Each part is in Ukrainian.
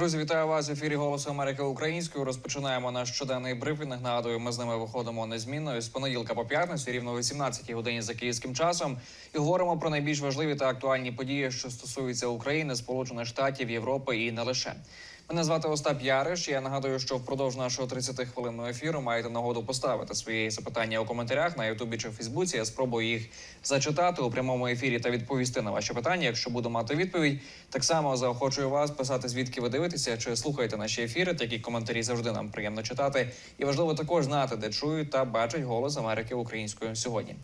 Друзі, вітаю вас в ефірі Голосу Америки українською. Розпочинаємо наш щоденний брифінг. Нагадую, ми з ними виходимо незмінно з понеділка по п'ятницю, рівно о 18 годині за київським часом, і говоримо про найбільш важливі та актуальні події, що стосуються України, Сполучених Штатів, Європи і не лише. Мене звати Остап Яриш. Я нагадую, що впродовж нашого 30-хвилинного ефіру маєте нагоду поставити свої запитання у коментарях на Ютубі чи Фейсбуці. Я спробую їх зачитати у прямому ефірі та відповісти на ваші питання. Якщо буду мати відповідь, так само заохочую вас писати звідки ви дивитеся чи слухаєте наші ефіри. Такі коментарі завжди нам приємно читати. І важливо також знати, де чують та бачать голос Америки українською сьогодні.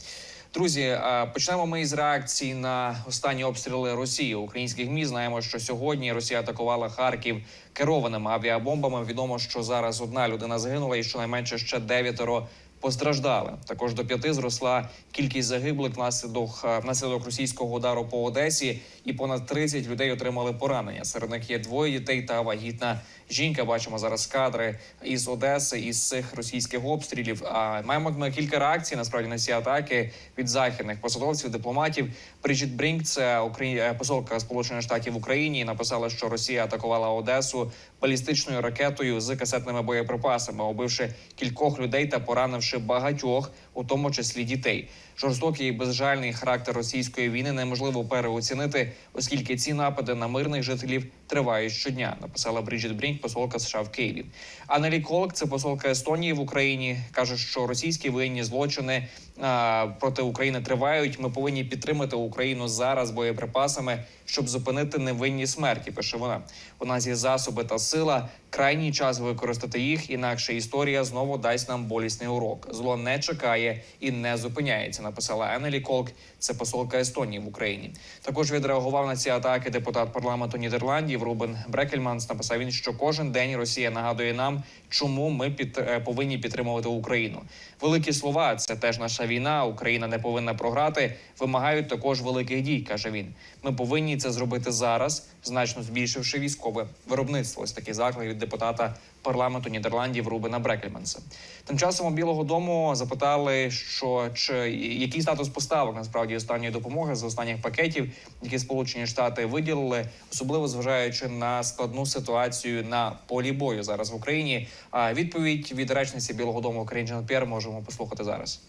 Друзі, почнемо ми із реакції на останні обстріли Росії. Українських МІ знаємо, що сьогодні Росія атакувала Харків керованими авіабомбами. Відомо, що зараз одна людина загинула, і щонайменше ще дев'ятеро постраждали. Також до п'яти зросла кількість загиблих внаслідок внаслідок російського удару по Одесі, і понад 30 людей отримали поранення. Серед них є двоє дітей та вагітна жінка. Бачимо зараз кадри із Одеси із цих російських обстрілів. А маємо ми кілька реакцій насправді на ці атаки від західних посадовців, дипломатів. Бріджіт Брінк, це е, посолка Сполучених Штатів в Україні, написала, що Росія атакувала Одесу балістичною ракетою з касетними боєприпасами, убивши кількох людей та поранивши багатьох, у тому числі дітей. Жорстокий і безжальний характер російської війни неможливо переоцінити, оскільки ці напади на мирних жителів тривають щодня. Написала Бріджіт Брінк, посолка США в Києві. Анелі Колк, це посолка Естонії в Україні, каже, що російські воєнні злочини а, проти України тривають. Ми повинні підтримати Україну зараз боєприпасами, щоб зупинити невинні смерті. Пише вона. У нас є засоби та сила. Крайній час використати їх, інакше історія знову дасть нам болісний урок. Зло не чекає і не зупиняється. Написала Енелі Колк, це посолка Естонії в Україні. Також відреагував на ці атаки депутат парламенту Нідерландів Рубен Брекельманс. Написав він, що кожен день Росія нагадує нам, чому ми під, е, повинні підтримувати Україну. Великі слова це теж наша війна. Україна не повинна програти. Вимагають також великих дій, каже він. Ми повинні це зробити зараз, значно збільшивши військове виробництво. Ось такий заклик від депутата парламенту Нідерландів Рубена Брекельманса. Тим часом у Білого Дому запитали, що чи який статус поставок насправді останньої допомоги з останніх пакетів, які Сполучені Штати виділили, особливо зважаючи на складну ситуацію на полі бою зараз в Україні. А відповідь від речниці Білого Дому Карін Жан-П'єр можемо послухати зараз.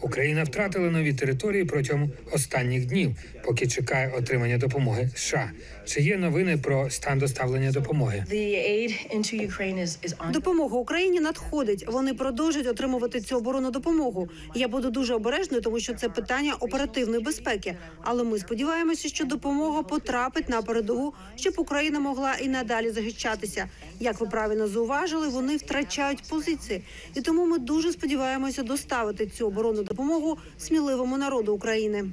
Україна втратила нові території протягом останніх днів, поки чекає отримання допомоги США. Чи є новини про стан доставлення допомоги? Допомога Україні надходить. Вони продовжують отримувати цю оборонну допомогу. Я буду дуже обережною, тому що це питання оперативної безпеки. Але ми сподіваємося, що допомога потрапить на передову, щоб Україна могла і надалі захищатися. Як ви правильно зауважили, вони втрачають позиції, і тому ми дуже сподіваємося доставити цю оборонну допомогу сміливому народу України.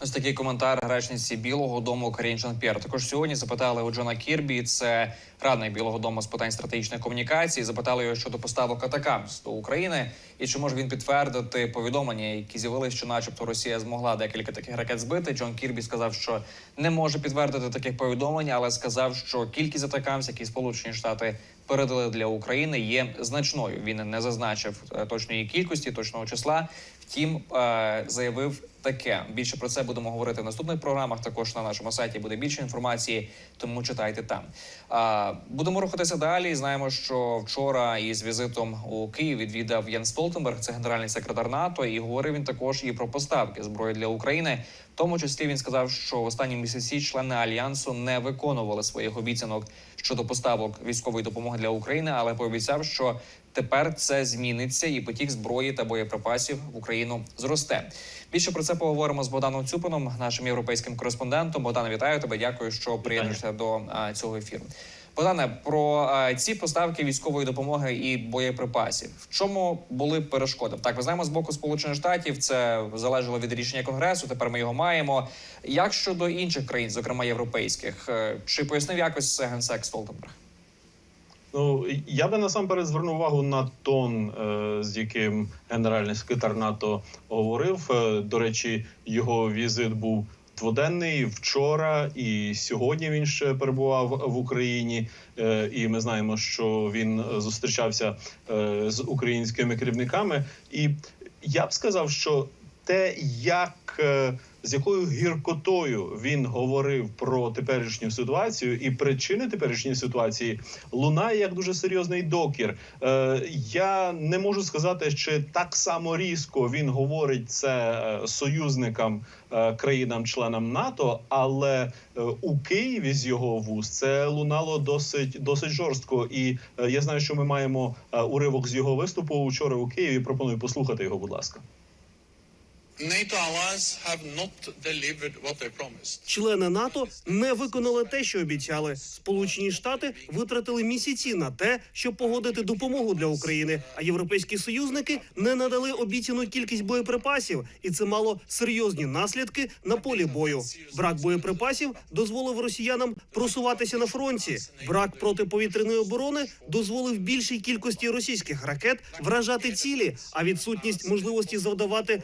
Ось такий коментар речниці Білого Дому Карін Жан-П'єр. Також сьогодні запитали у Джона Кірбі, це радник Білого Дому з питань стратегічних комунікацій. Запитали його щодо поставок атакамс до України, і чи може він підтвердити повідомлення, які з'явилися, що, начебто, Росія змогла декілька таких ракет збити. Джон Кірбі сказав, що не може підтвердити таких повідомлень, але сказав, що кількість атакамс, які Сполучені Штати передали для України, є значною. Він не зазначив е, точної кількості, точного числа. Втім, е, заявив таке. Більше про це будемо говорити в наступних програмах. Також на нашому сайті буде більше інформації, тому читайте там. Будемо рухатися далі. Знаємо, що вчора із візитом у Київ відвідав Ян Столтенберг, це генеральний секретар НАТО, і говорив він також і про поставки зброї для України. В тому числі він сказав, що в останні місяці члени альянсу не виконували своїх обіцянок щодо поставок військової допомоги для України, але пообіцяв, що тепер це зміниться, і потік зброї та боєприпасів в Україну зросте. Більше про це поговоримо з Богданом Цюпином, нашим європейським кореспондентом. Богдане, вітаю тебе. Дякую, що приєднуєшся до цього ефіру. Богдане, про ці поставки військової допомоги і боєприпасів. В чому були перешкоди? Так, ми знаємо з боку Сполучених Штатів. Це залежало від рішення Конгресу. Тепер ми його маємо. Як щодо інших країн, зокрема європейських, Е, чи пояснив якось це генсек Столтенберг? Ну я би насамперед звернув увагу на тон, е, з яким генеральний секретар НАТО говорив. Е, До речі, його візит був дводенний вчора, і сьогодні він ще перебував в Україні. Е, І ми знаємо, що він зустрічався з українськими керівниками. І я б сказав, що те, як е, з якою гіркотою він говорив про теперішню ситуацію і причини теперішньої ситуації, лунає як дуже серйозний докір. Е, я не можу сказати, чи так само різко він говорить це е, союзникам, е, країнам-членам НАТО, але у Києві з його вуст це лунало досить досить жорстко. І я знаю, що ми маємо уривок з його виступу вчора у Києві. Пропоную послухати його, будь ласка. Члени НАТО не виконали те, що обіцяли. Сполучені Штати витратили місяці на те, щоб погодити допомогу для України. А європейські союзники не надали обіцяну кількість боєприпасів, і це мало серйозні наслідки на полі бою. Брак боєприпасів дозволив росіянам просуватися на фронті. Брак протиповітряної оборони дозволив більшій кількості російських ракет вражати цілі. А відсутність можливості завдавати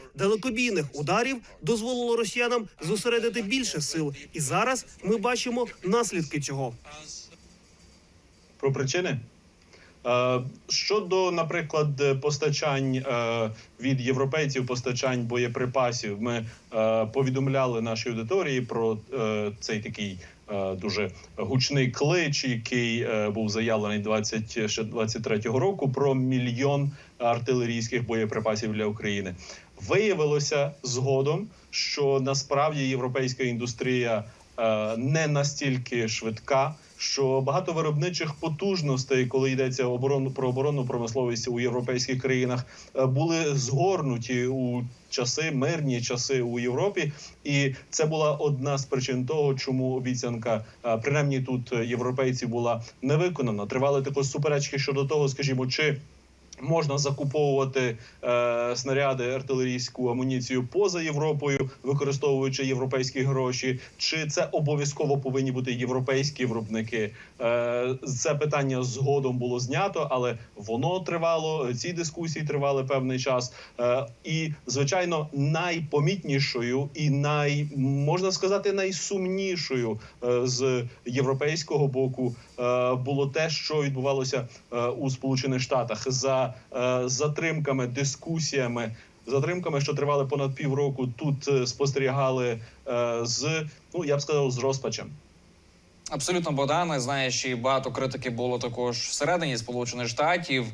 далекобійних ударів дозволило росіянам зосередити більше сил. І зараз ми бачимо наслідки цього. про причини. Е, Щодо, наприклад, постачань е, від європейців, постачань боєприпасів, ми е, повідомляли нашій аудиторії про цей такий дуже гучний клич, який був заявлений 20, ще 23-го року, про мільйон артилерійських боєприпасів для України. Виявилося згодом, що насправді європейська індустрія е, не настільки швидка. Що багато виробничих потужностей, коли йдеться оборону про оборонну промисловість у європейських країнах, е, були згорнуті у часи мирні часи у Європі, і це була одна з причин того, чому обіцянка, е, принаймні тут європейці була не виконана. Тривали також суперечки щодо того, скажімо, чи Можна закуповувати е, снаряди, артилерійську амуніцію поза Європою, використовуючи європейські гроші, чи це обов'язково повинні бути європейські виробники? Е, це питання згодом було знято, але воно тривало. Ці дискусії тривали певний час. Е, і звичайно, найпомітнішою і най можна сказати найсумнішою е, з європейського боку е, було те, що відбувалося е, у Сполучених Штатах за е, затримками, дискусіями. Затримками, що тривали понад півроку, тут е, спостерігали е, з ну я б сказав, з розпачем. Абсолютно Богдане, знаєш, і багато критики було також всередині Сполучених Штатів. Е,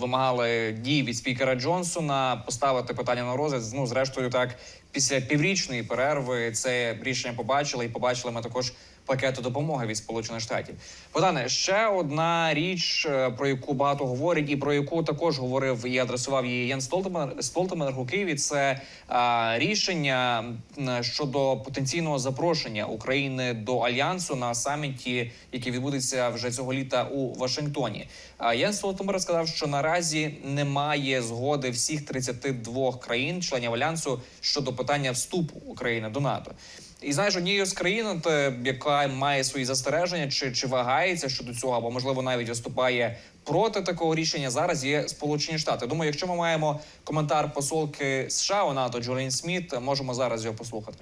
вимагали дій від спікера Джонсона поставити питання на розгляд. Ну, зрештою, так після піврічної перерви це рішення побачили, і побачили ми також пакету допомоги від Сполучених Штатів. Богдане, ще одна річ, е, про яку багато говорять, і про яку також говорив і адресував її Єн Столтенберг, Столтенберг у Києві. Це е, рішення щодо потенційного запрошення України до альянсу на саміті, який відбудеться вже цього літа у Вашингтоні. А Єн Столтенберг сказав, що наразі немає згоди всіх 32 країн, членів альянсу щодо питання вступу України до НАТО. І знаєш, однією з країн, е, яка має свої застереження, чи, чи вагається щодо цього, або можливо навіть виступає проти такого рішення, зараз є Сполучені Штати. Думаю, якщо ми маємо коментар посолки США у НАТО Джолін Сміт, можемо зараз його послухати.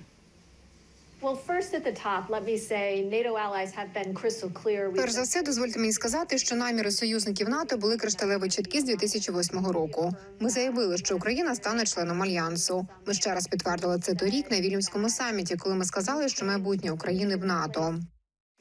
Перш за все, дозвольте мені сказати, що наміри союзників НАТО були кришталево чіткі з 2008 року. Ми заявили, що Україна стане членом альянсу. Ми ще раз підтвердили це торік на Вільмському саміті, коли ми сказали, що майбутнє України в НАТО.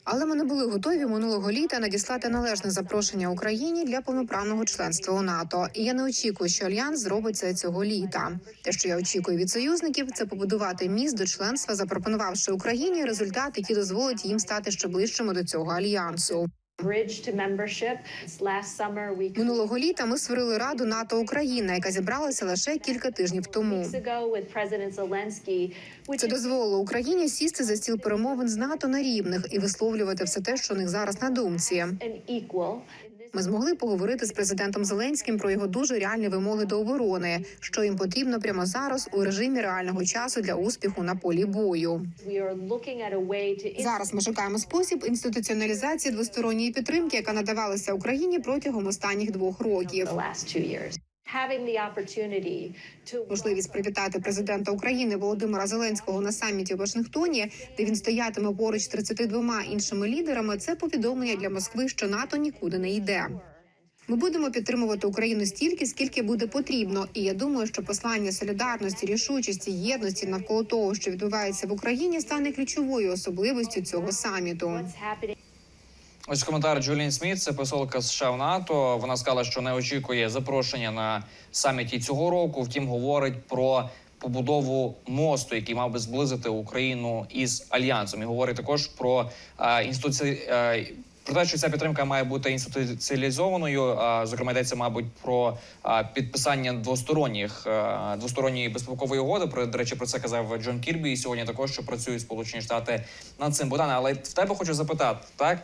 Але ми не були готові минулого літа надіслати належне запрошення Україні для повноправного членства у НАТО. І я не очікую, що альянс зробить це цього літа. Те, що я очікую від союзників, це побудувати міст до членства, запропонувавши Україні результати, які дозволить їм стати ще ближчими до цього альянсу. Минулого літа ми створили раду НАТО Україна, яка зібралася лише кілька тижнів тому. Це дозволило Україні сісти за стіл перемовин з НАТО на рівних і висловлювати все те, що у них зараз на думці. Ми змогли поговорити з президентом Зеленським про його дуже реальні вимоги до оборони, що їм потрібно прямо зараз у режимі реального часу для успіху на полі бою. Зараз ми шукаємо спосіб інституціоналізації двосторонньої підтримки, яка надавалася Україні протягом останніх двох років. Можливість привітати президента України Володимира Зеленського на саміті в Вашингтоні, де він стоятиме поруч з 32 іншими лідерами. Це повідомлення для Москви, що НАТО нікуди не йде. Ми будемо підтримувати Україну стільки, скільки буде потрібно. І я думаю, що послання солідарності, рішучості, єдності навколо того, що відбувається в Україні, стане ключовою особливістю цього саміту. Ось коментар Джулін Сміт, це посолка США в НАТО. Вона сказала, що не очікує запрошення на саміті цього року. Втім, говорить про побудову мосту, який мав би зблизити Україну із альянсом, і говорить також про е, інституці... е, Про те, що ця підтримка має бути інституціалізованою, зокрема йдеться, мабуть, про підписання двосторонніх двосторонньої безпекової угоди. Про до речі, про це казав Джон Кірбі. І сьогодні також що працюють Сполучені Штати над цим. Богдане, але в тебе хочу запитати, так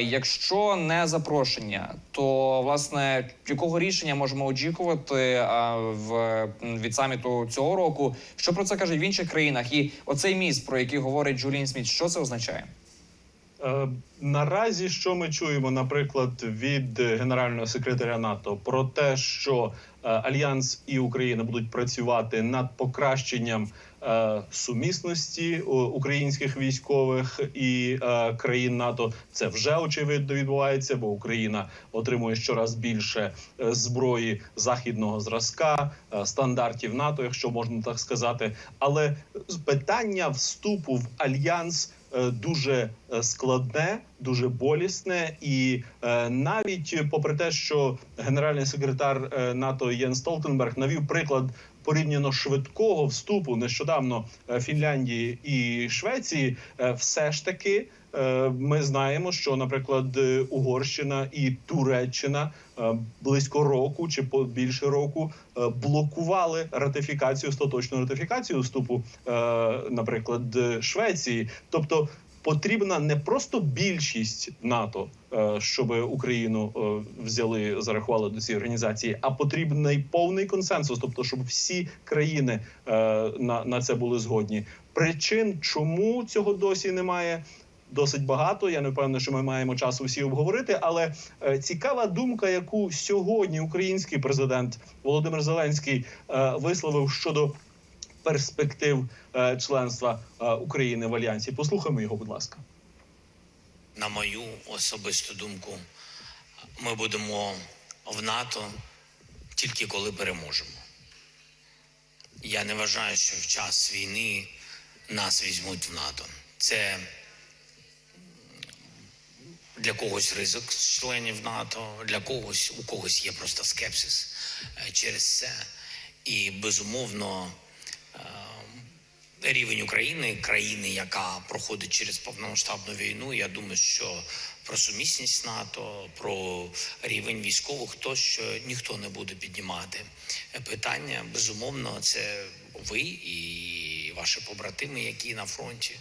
якщо не запрошення, то власне якого рішення можемо очікувати в від саміту цього року? Що про це кажуть в інших країнах? І оцей міст, про який говорить Джулін Сміт, що це означає? Е, Наразі що ми чуємо, наприклад, від генерального секретаря НАТО про те, що е, Альянс і Україна будуть працювати над покращенням е, сумісності українських військових і країн НАТО. Це вже очевидно відбувається, бо Україна отримує щораз більше зброї західного зразка, стандартів НАТО, якщо можна так сказати. Але питання вступу в альянс дуже е, складне, дуже болісне, і е, навіть попри те, що генеральний секретар е, НАТО Єн Столтенберг навів приклад порівняно швидкого вступу нещодавно е, Фінляндії і Швеції, е, все ж таки. Е, Ми знаємо, що, наприклад, е, Угорщина і Туреччина е, близько року чи по більше року блокували ратифікацію остаточну ратифікацію вступу, наприклад, Швеції. Тобто потрібна не просто більшість НАТО, щоб Україну взяли, зарахували до цієї організації, а потрібний повний консенсус, тобто, щоб всі країни на це були згодні. Причин, чому цього досі немає. Досить багато. Я не впевнений, що ми маємо часу всі обговорити. Але е, цікава думка, яку сьогодні український президент Володимир Зеленський е, висловив щодо перспектив е, членства України в альянсі. Послухаймо його, будь ласка. на мою особисту думку, ми будемо в НАТО тільки коли переможемо. Я не вважаю, що в час війни нас візьмуть в НАТО. Це для когось ризик з членів НАТО, для когось у когось є просто скепсис е, через це. І безумовно е, рівень України, країни, яка проходить через повномасштабну війну. Я думаю, що про сумісність НАТО, про рівень військових, то що ніхто не буде піднімати питання. Безумовно, це ви і ваші побратими, які на фронті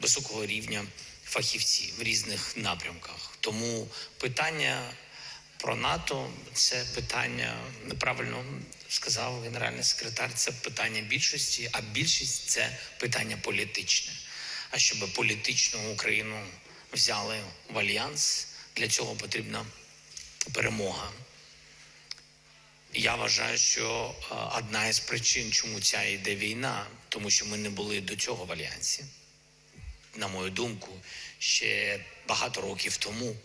високого рівня фахівці в різних напрямках. Тому питання про НАТО це питання неправильно сказав генеральний секретар. Це питання більшості, а більшість це питання політичне. А щоб політичну Україну взяли в альянс, для цього потрібна перемога. Я вважаю, що е, одна із причин, чому ця йде війна, тому що ми не були до цього в альянсі. На мою думку, ще багато років тому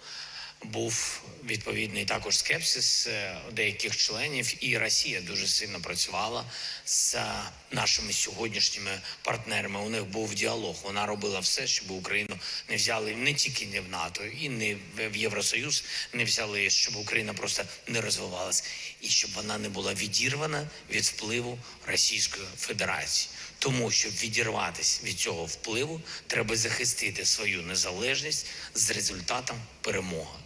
був відповідний також скепсис е, деяких членів, і Росія дуже сильно працювала з нашими сьогоднішніми партнерами. У них був діалог. Вона робила все, щоб Україну не взяли не тільки не в НАТО, і не в Євросоюз не взяли, щоб Україна просто не розвивалась, і щоб вона не була відірвана від впливу Російської Федерації. Тому щоб відірватися від цього впливу, треба захистити свою незалежність з результатом перемоги.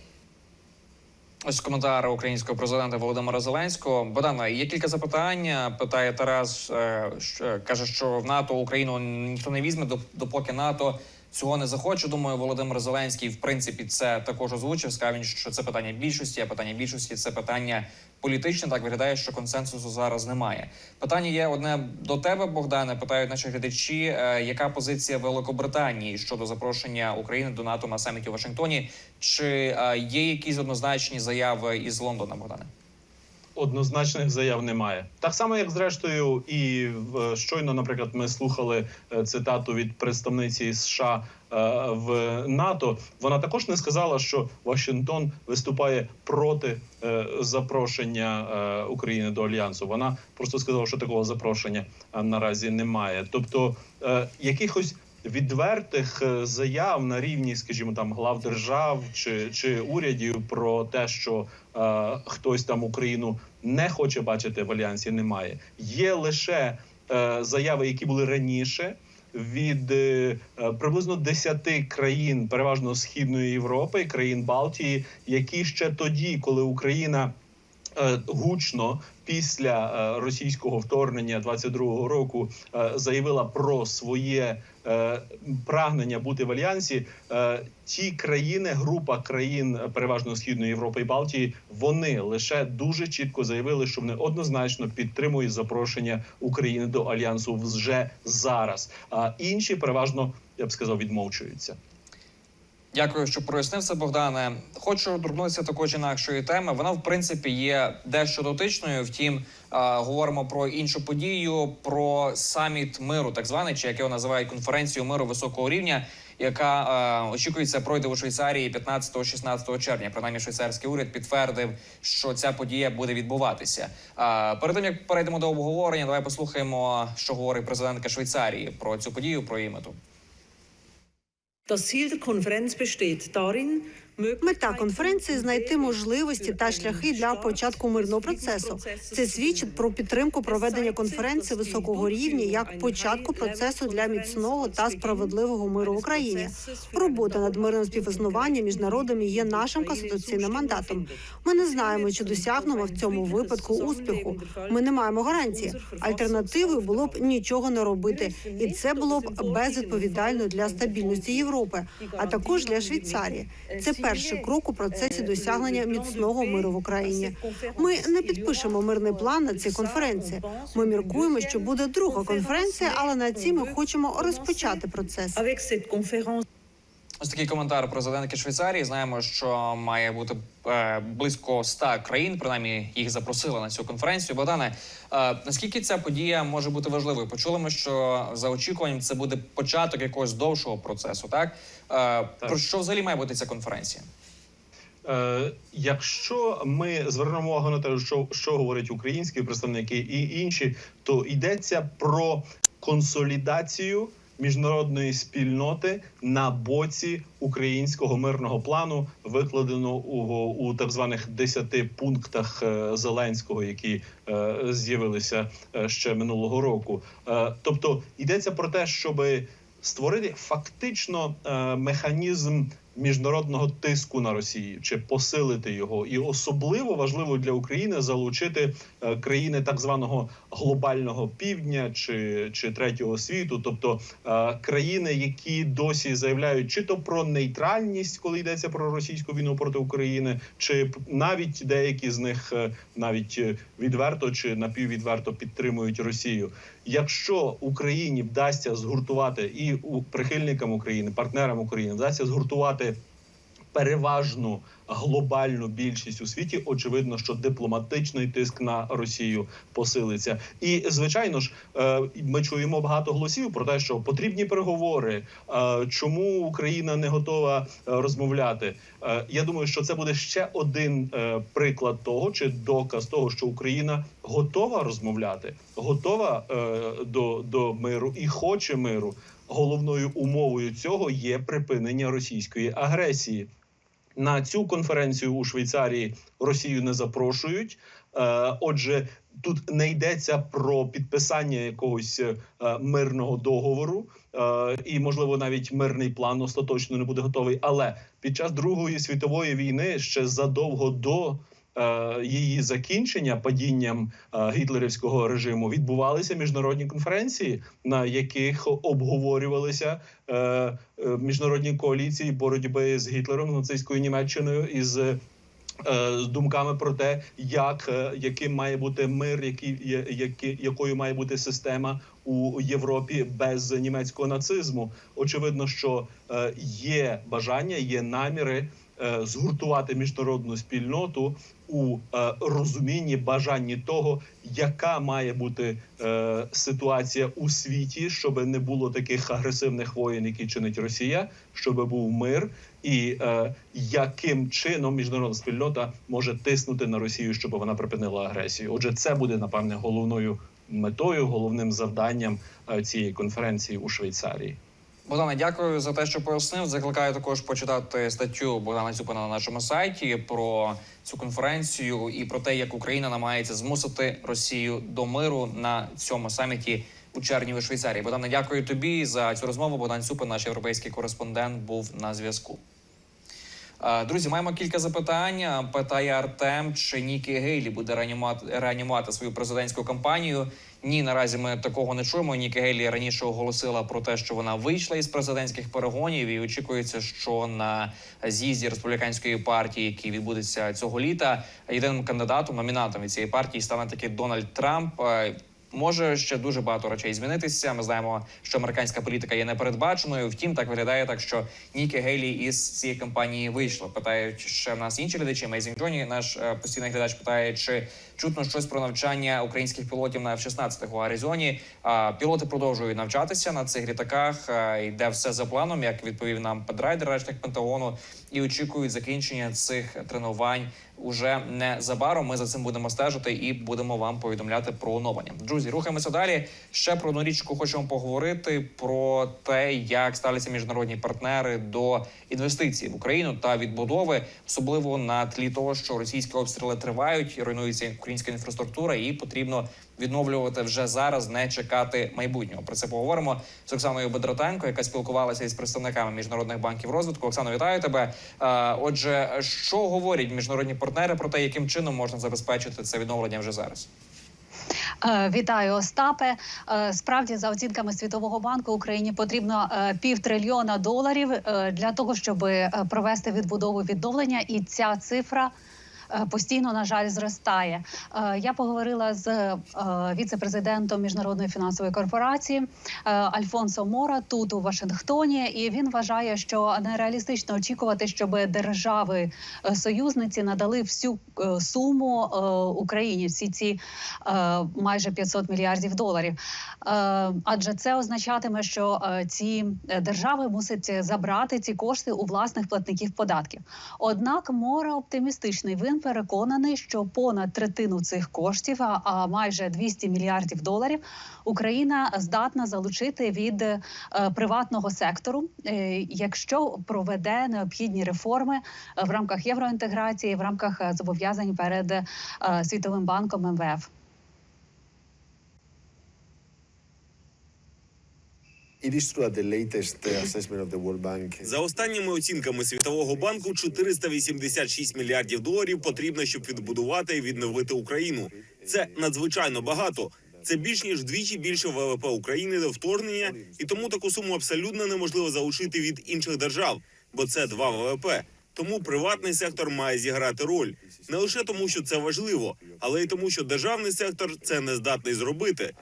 Ось коментар українського президента Володимира Зеленського. Богдана, є кілька запитань. Питає Тарас, е, каже, що в НАТО Україну ніхто не візьме, доп- допоки НАТО цього не захоче. Думаю, Володимир Зеленський в принципі це також озвучив. Сказав він, що це питання більшості, а питання більшості це питання політичне. Так виглядає, що консенсусу зараз немає. Питання є одне до тебе, Богдане. Питають наші глядачі, е, яка позиція Великобританії щодо запрошення України до НАТО на саміті у Вашингтоні? Чи е, є якісь однозначні заяви із Лондона, Богдане? Однозначних заяв немає. Так само, як зрештою, і щойно, наприклад, ми слухали е, цитату від представниці США е, в НАТО. Вона також не сказала, що Вашингтон виступає проти е, запрошення е, України до альянсу. Вона просто сказала, що такого запрошення е, наразі немає. Тобто е, якихось відвертих е, заяв на рівні, скажімо, там глав держав чи, чи урядів про те, що е, хтось там Україну не хоче бачити в альянсі, немає. Є лише е, заяви, які були раніше. Від е, приблизно 10 країн, переважно східної Європи, країн Балтії, які ще тоді, коли Україна гучно після е, російського вторгнення 22-го року е, заявила про своє е, прагнення бути в альянсі. Е, ті країни, група країн е, переважно східної Європи і Балтії, вони лише дуже чітко заявили, що вони однозначно підтримують запрошення України до альянсу вже зараз. А інші переважно я б сказав відмовчуються. Дякую, що прояснив це, Богдане. Хочу торкнутися також інакшої теми. Вона, в принципі, є дещо дотичною. Втім, говоримо про іншу подію, про саміт миру, так званий, чи як його називають конференцію миру високого рівня, яка очікується пройде у Швейцарії 15-16 червня. Принаймні, швейцарський уряд підтвердив, що ця подія буде відбуватися. Перед тим як перейдемо до обговорення, давай послухаємо, що говорить президентка Швейцарії про цю подію, про її мету. Das Ziel der Konferenz besteht darin, Мета конференції знайти можливості та шляхи для початку мирного процесу. Це свідчить про підтримку проведення конференції високого рівня як початку процесу для міцного та справедливого миру в Україні. Робота над мирним співіснуванням між народами є нашим конституційним мандатом. Ми не знаємо, чи досягнемо в цьому випадку успіху. Ми не маємо гарантії. Альтернативою було б нічого не робити, і це було б безвідповідально для стабільності Європи, а також для Швейцарії. Це перший крок у процесі досягнення міцного миру в Україні. Ми не підпишемо мирний план на цій конференції. Ми міркуємо, що буде друга конференція, але на цій ми хочемо розпочати процес. Ось такий коментар президентки Швейцарії. Знаємо, що має бути е, близько 100 країн. Принаймні їх запросили на цю конференцію. Богдане, е, наскільки ця подія може бути важливою? Почули ми, що за очікуванням це буде початок якогось довшого процесу. Так, е, про що взагалі має бути ця конференція? Е, якщо ми звернемо увагу на те, що, що говорять українські представники і інші, то йдеться про консолідацію міжнародної спільноти на боці українського мирного плану, викладено у, так званих десяти пунктах е, Зеленського, які е, з'явилися е, ще минулого року. Тобто йдеться про те, щоби створити фактично механізм міжнародного тиску на Росію чи посилити його, і особливо важливо для України залучити е, країни так званого глобального півдня чи, чи третього світу, тобто е, країни, які досі заявляють чи то про нейтральність, коли йдеться про російську війну проти України, чи навіть деякі з них е, навіть відверто чи напіввідверто підтримують Росію. Якщо Україні вдасться згуртувати і прихильникам України, партнерам України вдасться згуртувати переважну глобальну більшість у світі, очевидно, що дипломатичний тиск на Росію посилиться. І звичайно ж, е, ми чуємо багато голосів про те, що потрібні переговори. е, Чому Україна не готова е, розмовляти? Я думаю, що це буде ще один приклад того, чи доказ того, що Україна готова розмовляти, готова до, до миру і хоче миру. Головною умовою цього є припинення російської агресії. На цю конференцію у Швейцарії Росію не запрошують. Е, Отже, тут не йдеться про підписання якогось е, мирного договору, е, і можливо навіть мирний план остаточно не буде готовий. Але під час Другої світової війни ще задовго до її закінчення падінням е, гітлерівського режиму відбувалися міжнародні конференції, на яких обговорювалися е, е, міжнародні коаліції боротьби з Гітлером, нацистською Німеччиною із. е, З думками про те, як е, яким має бути мир, які, які якою має бути система у Європі без німецького нацизму. Очевидно, що е, є бажання, є наміри е, згуртувати міжнародну спільноту у е, розумінні бажанні того, яка має бути е, ситуація у світі, щоб не було таких агресивних воєн, які чинить Росія, щоб був мир, і е, яким чином міжнародна спільнота може тиснути на Росію, щоб вона припинила агресію. Отже, це буде напевне головною метою, головним завданням е, цієї конференції у Швейцарії. Богдане, дякую за те, що пояснив. Закликаю також почитати статтю Богдана Цюпина на нашому сайті про цю конференцію і про те, як Україна намагається змусити Росію до миру на цьому саміті у червні у Швейцарії. Богдане, дякую тобі за цю розмову. Богдан Цюпин, наш європейський кореспондент, був на зв'язку. Е, Друзі, маємо кілька запитань. Питає Артем, чи Нікі Гейлі буде реанімати, реанімувати свою президентську кампанію. Ні, наразі ми такого не чуємо. Нікі Гейлі раніше оголосила про те, що вона вийшла із президентських перегонів, і очікується, що на з'їзді республіканської партії, який відбудеться цього літа, єдиним кандидатом, номінантом від цієї партії стане таки Дональд Трамп. Може ще дуже багато речей змінитися. Ми знаємо, що американська політика є непередбаченою. Втім, так виглядає так, що Нікі Гейлі із цієї кампанії вийшла. Питають ще в нас інші глядачі. Мейзінг Джоні, наш е, постійний глядач, питає, чи чутно щось про навчання українських пілотів на F-16 у Аризоні. Пілоти продовжують навчатися на цих літаках. Е, Йде все за планом, як відповів нам Педрайдер, речник Пентагону, і очікують закінчення цих тренувань уже незабаром. Ми за цим будемо стежити і будемо вам повідомляти про оновлення. Друзі, рухаємося далі. Ще про одну річку хочемо поговорити про те, як ставляться міжнародні партнери до інвестицій в Україну та відбудови, особливо на тлі того, що російські обстріли тривають, руйнується українська інфраструктура, і потрібно відновлювати вже зараз, не чекати майбутнього. Про це поговоримо з Оксаною Бедротенко, яка спілкувалася із представниками міжнародних банків розвитку. Оксано, вітаю тебе. Е, Отже, що говорять міжнародні партнери про те, яким чином можна забезпечити це відновлення вже зараз? Е, Вітаю, Остапе. Е, Справді, за оцінками Світового банку, Україні потрібно півтрильйона доларів для того, щоб провести відбудову відновлення, і ця цифра. Е, Постійно на жаль зростає. Е, Я поговорила з е, віце-президентом міжнародної фінансової корпорації Альфонсо Мора тут у Вашингтоні, і він вважає, що нереалістично очікувати, щоб держави союзниці надали всю суму Україні. Всі ці майже 500 мільярдів доларів. Адже це означатиме, що ці держави мусять забрати ці кошти у власних платників податків. Однак Мора оптимістичний. Він переконаний, що понад третину цих коштів, а- майже 200 мільярдів доларів, Україна здатна залучити від е, приватного сектору, е, якщо проведе необхідні реформи е, в рамках євроінтеграції, в рамках зобов'язань перед Світовим банком МВФ. За останніми оцінками Світового банку, 486 мільярдів доларів потрібно, щоб відбудувати і відновити Україну. Це надзвичайно багато. Це більш ніж вдвічі більше ВВП України до вторгнення, і тому таку суму абсолютно неможливо залучити від інших держав, бо це два ВВП. Тому приватний сектор має зіграти роль не лише тому, що це важливо, але й тому, що державний сектор це не здатний зробити.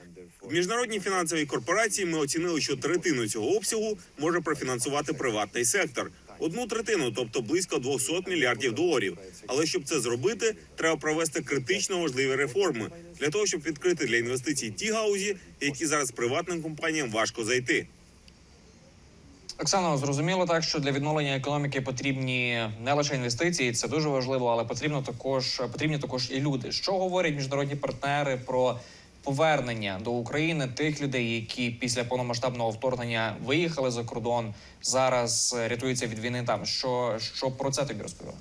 В міжнародній фінансовій корпорації ми оцінили, що третину цього обсягу може профінансувати приватний сектор. Одну третину, тобто близько 200 мільярдів доларів. Але щоб це зробити, треба провести критично важливі реформи для того, щоб відкрити для інвестицій ті гаузі, які зараз приватним компаніям важко зайти. Оксано, зрозуміло так, що для відновлення економіки потрібні не лише інвестиції, це дуже важливо, але потрібно також потрібні також і люди. Що говорять міжнародні партнери про повернення до України тих людей, які після повномасштабного вторгнення виїхали за кордон, зараз е, рятуються від війни там. Що, що про це тобі розповіли?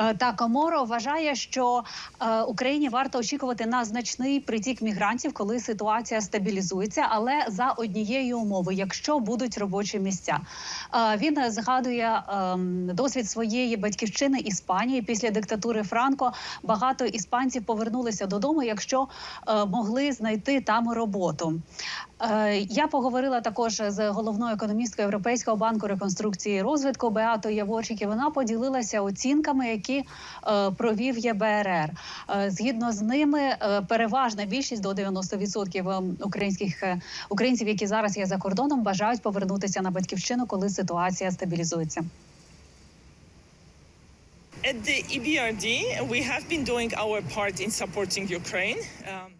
Е, Так, вважає, що е, Україні варто очікувати на значний притік мігрантів, коли ситуація стабілізується, але за однієї умови, якщо будуть робочі місця. Е, він згадує ем, досвід своєї батьківщини Іспанії після диктатури Франко. Багато іспанців повернулися додому, якщо могли знайти там роботу. Е, Я поговорила також з головною економісткою Європейського банку реконструкції і розвитку Беатою Яворчик. і Вона поділилася оцінками, які е, провів ЄБРР. Е, Згідно з ними, переважна більшість до 90% українських е, українців, які зараз є за кордоном, бажають повернутися на батьківщину, коли ситуація стабілізується. At the EBRD, we have been doing our part in supporting Ukraine. Um,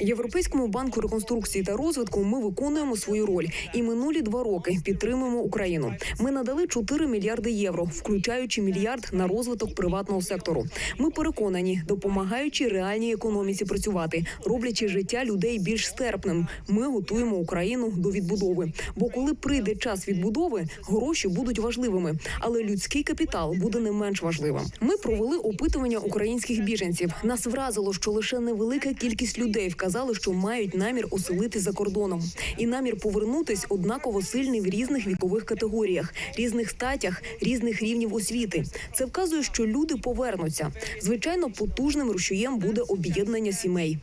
Європейському банку реконструкції та розвитку ми виконуємо свою роль і минулі два роки підтримуємо Україну. Ми надали 4 мільярди євро, включаючи мільярд на розвиток приватного сектору. Ми переконані, допомагаючи реальній економіці працювати, роблячи життя людей більш стерпним. Ми готуємо Україну до відбудови. Бо коли прийде час відбудови, гроші будуть важливими, але людський капітал буде не менш важливим. Ми провели опитування українських біженців. Нас вразило, що лише невелика кількість людей вказали, що мають намір оселити за кордоном, і намір повернутись однаково сильний в різних вікових категоріях, різних статях, різних рівнів освіти. Це вказує, що люди повернуться. Звичайно, потужним рушієм буде об'єднання сімей.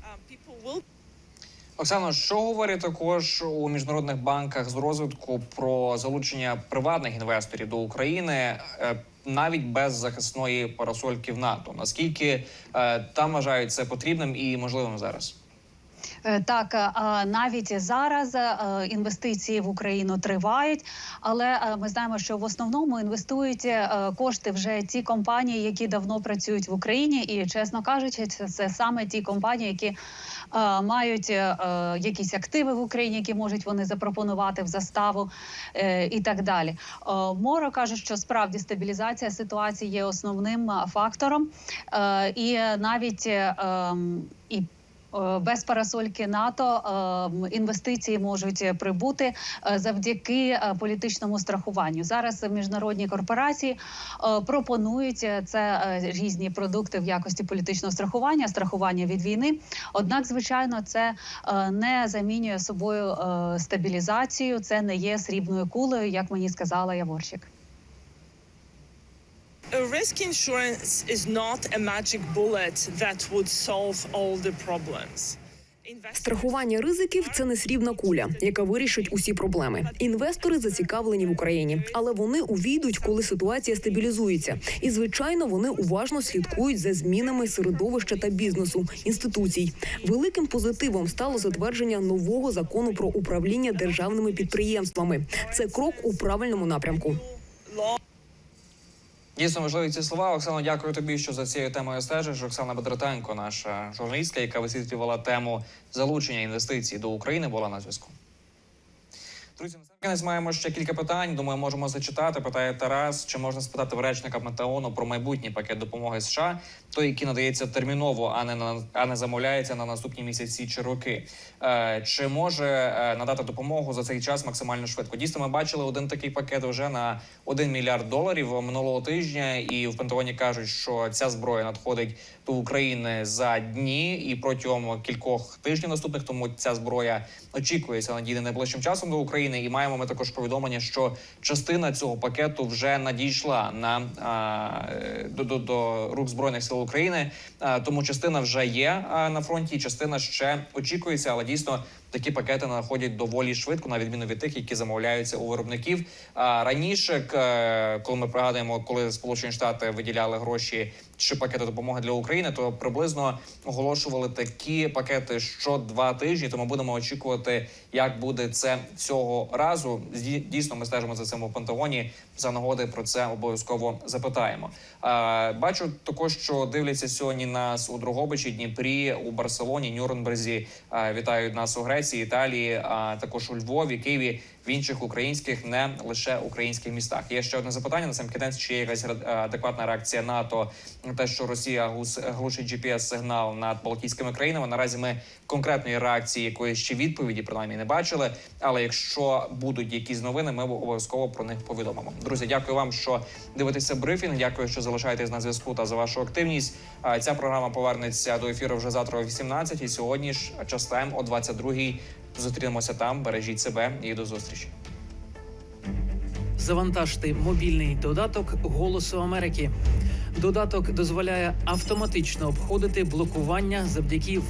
Оксано, що говорять також у міжнародних банках з розвитку про залучення приватних інвесторів до України е, навіть без захисної парасольки в НАТО? Наскільки е, там вважають це потрібним і можливим зараз? Е, Так, е, навіть зараз е, інвестиції в Україну тривають, але ми знаємо, що в основному інвестують кошти вже ті компанії, які давно працюють в Україні, і чесно кажучи, це, саме ті компанії, які мають якісь активи в Україні, які можуть вони запропонувати в заставу і так далі. Моро каже, що справді стабілізація ситуації є основним фактором, і навіть ем, Без парасольки НАТО е, інвестиції можуть прибути е, завдяки е, політичному страхуванню. Зараз міжнародні корпорації е, пропонують е, це е, різні продукти в якості політичного страхування, страхування від війни. Однак, звичайно, це е, не замінює собою е, стабілізацію. Це не є срібною кулею, як мені сказала Яворчик. A risk insurance is not a magic bullet that would solve all the problems. Страхування ризиків це не срібна куля, яка вирішить усі проблеми. Інвестори зацікавлені в Україні, але вони увійдуть, коли ситуація стабілізується. І звичайно, вони уважно слідкують за змінами середовища та бізнесу інституцій. Великим позитивом стало затвердження нового закону про управління державними підприємствами. Це крок у правильному напрямку. Дійсно важливі ці слова. Оксано, дякую тобі, що за цією темою стежиш. Оксана Бедратенко, наша журналістка, яка висвітлювала тему залучення інвестицій до України, була на зв'язку. Друзі, кінець маємо ще кілька питань. Думаю, можемо зачитати. Питає Тарас: чи можна спитати в речника Метеону про майбутній пакет допомоги США, той, який надається терміново, а не на а не замовляється на наступні місяці чи роки? Е, чи може е, надати допомогу за цей час максимально швидко? Дійсно, ми бачили один такий пакет вже на 1 мільярд доларів минулого тижня, і в Пентагоні кажуть, що ця зброя надходить до України за дні і протягом кількох тижнів наступних. Тому ця зброя очікується надійде найближчим часом до України. І маємо ми також повідомлення, що частина цього пакету вже надійшла на е, до, до, до рук збройних сил України. Тому частина вже є на фронті, частина ще очікується, але дійсно. Такі пакети надходять доволі швидко, на відміну від тих, які замовляються у виробників. А раніше, коли ми пригадуємо, коли Сполучені Штати виділяли гроші чи пакети допомоги для України, то приблизно оголошували такі пакети що два тижні. Тому будемо очікувати, як буде це цього разу. Дійсно, ми стежимо за цим у Пентагоні. За нагоди про це обов'язково запитаємо. Бачу також, що дивляться сьогодні нас у Дрогобичі, Дніпрі, у Барселоні, Нюрнберзі. Вітають нас у Греції, Італії, а також у Львові, Києві, в інших українських, не лише українських містах. Є ще одне запитання на сам кінець. Чи є якась ре- адекватна реакція НАТО на те, що Росія глушить gps сигнал над Балтійськими країнами? Наразі ми конкретної реакції, якоїсь ще відповіді принаймні не бачили. Але якщо будуть якісь новини, ми обов'язково про них повідомимо. Друзі, дякую вам, що дивитеся брифінг. Дякую, що залишаєтесь на зв'язку та за вашу активність. Ця програма повернеться до ефіру вже завтра о 18 І сьогодні ж час тайм о 22 Зустрінемося там. Бережіть себе і до зустрічі. Завантажте мобільний додаток Голосу Америки. Додаток дозволяє автоматично обходити блокування завдяки